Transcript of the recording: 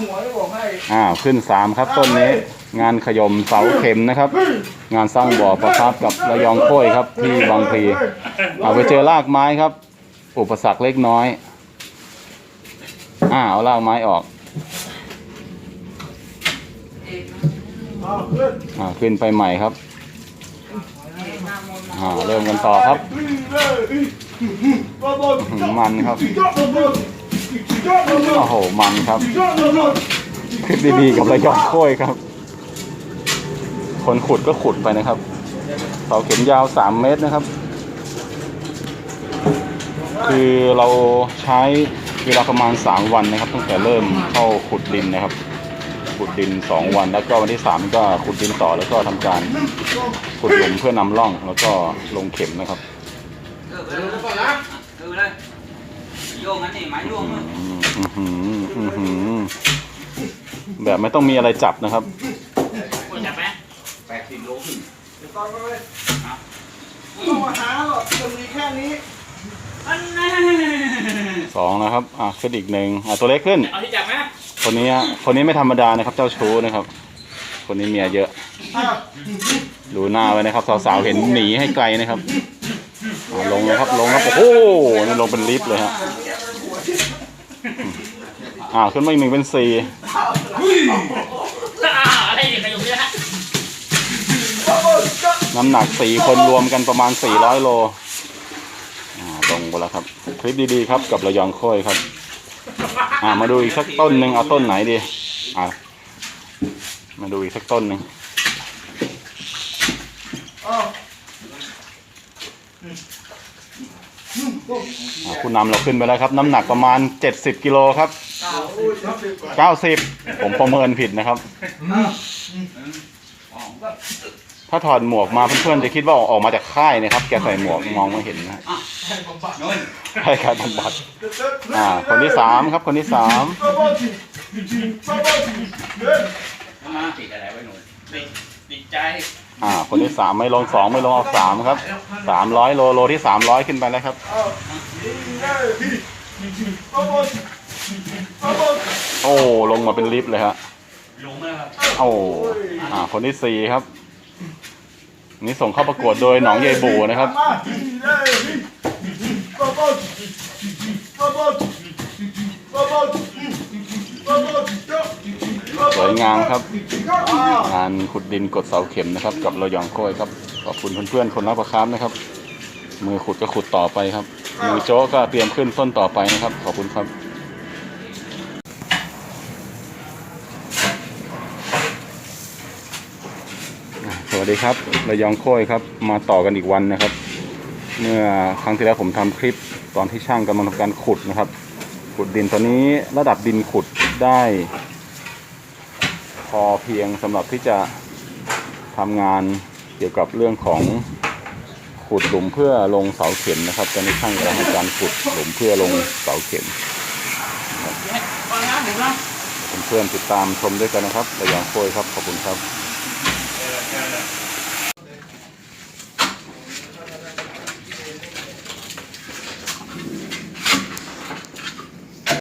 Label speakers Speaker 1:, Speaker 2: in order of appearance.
Speaker 1: หัวจะบอกให้
Speaker 2: อ้าวขึ้นสามครับต้นนี้ งานขยมเสาเข็มนะครับ งานสร้างบ่อประครับกับระยองโค้ยครับที่บางพลีเอาไปเจอรากไม้ครับ อุปสรรคเล็กน้อยอ่าเอารากไม้ออก
Speaker 1: อ้าวขึ้น
Speaker 2: อ่าขึ้นไปใหม่ครับอ่าเริ่มกันต่อครับ
Speaker 1: นี่เลยบอลบอล
Speaker 2: อื้อหือมันครับ โอ้โห มันครับ คลิปดีๆ กับระยองโค้ยครับ คนขุดก็ขุดไปนะครับเสาเข็มยาว 3 เมตรนะครับ คือเราใช้เวลาประมาณ 3 วันนะครับ ตั้งแต่เริ่มเข้าขุดดินนะครับ ขุดดิน 2 วัน แล้วก็วันที่ 3 ก็ขุดดินต่อแล้วก็ทำการขุดหลุมเพื่อนำร่องแล้วก็ลงเข็มนะครับ
Speaker 3: เออไปเลยก่อนนะเออไปเลยโยงงั้นนี่ไม้โยงเลย
Speaker 2: อื้อหืออื้อหือแบบไม่ต้องมีอะไรจับนะครับ
Speaker 3: คุณจับไหมแปดสิบโลขึ้น
Speaker 1: เดี๋ยวตอนไปเลยไม่ต้องมาหาหรอกจะมีแค่นี้
Speaker 3: อันนั้น
Speaker 2: สองนะครับ อะขึ้นอีกหนึ่งอะตัวเล็กขึ้น
Speaker 3: เอาที่จับไหม
Speaker 2: คนนี้ฮะคนนี้ไม่ธรรมดานะครับ เจ้าชู้นะครับ คนนี้เมียเยอะ
Speaker 1: อ้าว
Speaker 2: ดูหน้าไว้นะครับ สาวๆ เห็นหนีให้ไกลนะครับอะลงเลยครับ ลงครับ โอ้โหนี่ลงเป็นลิฟต์เลยฮะ อ่าขึ้นมาอีกหนึ่งเป็นสี่
Speaker 3: อะไรเนี่ยขยุมเนี่ยฮะ
Speaker 2: น้ำหนักสี่คนรวมกันประมาณ400โลอ่าลงไปแล้วครับ คลิปดีๆครับกับระยองโค้ยครับ อ่ามาดูอีกสักต้นหนึ่งเอาต้นไหนดี อ่ามาดูอีกสักต้นหนึ่ง
Speaker 1: อ
Speaker 2: อ่าผู้นำเราขึ้นไปแล้วครับ น้ำหนักประมาณ 70กิโลครับ
Speaker 1: โอ้ยครับสิบกว่า
Speaker 2: 90 ผมประเมินผิดนะครับ ถ้าถอดหมวกมาเพื่อนๆจะคิดว่าออกมาจากค่ายนะครับ แกใส่หมวกมองไม่เห็นนะให้การบำบัด
Speaker 1: เด็ดเด็ด
Speaker 2: อ่า คนที่สามครับ คนที่สาม
Speaker 3: ติดอะไรไว้หนูติดติดใจ
Speaker 2: อ่า คนที่สามไม่ลงสองไม่ลงเอาสามครับสามร้อยโลโลที่สามร้อยขึ้นไปแล้วครับ
Speaker 1: อ้าวนี่เลยบอลบอลบอลบอล
Speaker 2: โอ้ลงมาเป็นลิฟต์เลยฮะ
Speaker 3: ลงมาครับ
Speaker 2: โอ้อ่า คนที่สี่ครับ นี่ส่งเข้าประกวดโดยหนองยายบูนะครับ สวยงามครับ งานขุดดินกดเสาเข็มนะครับ กับเรายองโก้ยครับขอบคุณเพื่อนๆคนรักประคามนะครับ มือขุดก็ขุดต่อไปครับมือโจ๊กก็เตรียมขึ้นต้นต่อไปนะครับ ขอบคุณครับสวัสดีครับระยองโค้ยครับ มาต่อกันอีกวันนะครับ เมื่อครั้งที่แล้วผมทำคลิปตอนที่ช่างกำลังทำการขุดนะครับ ขุดดินตอนนี้ระดับดินขุดได้ พอเพียงสำหรับที่จะทำงานเกี่ยวกับเรื่องของขุดหลุมเพื่อลงเสาเข็มนะครับตอนนี้ช่างกำลังทำการขุดหลุมเพื่อลงเสาเข็มเพื่อนๆติดตามชมด้วยกันนะครับระยองโค้ยครับขอบคุณครับ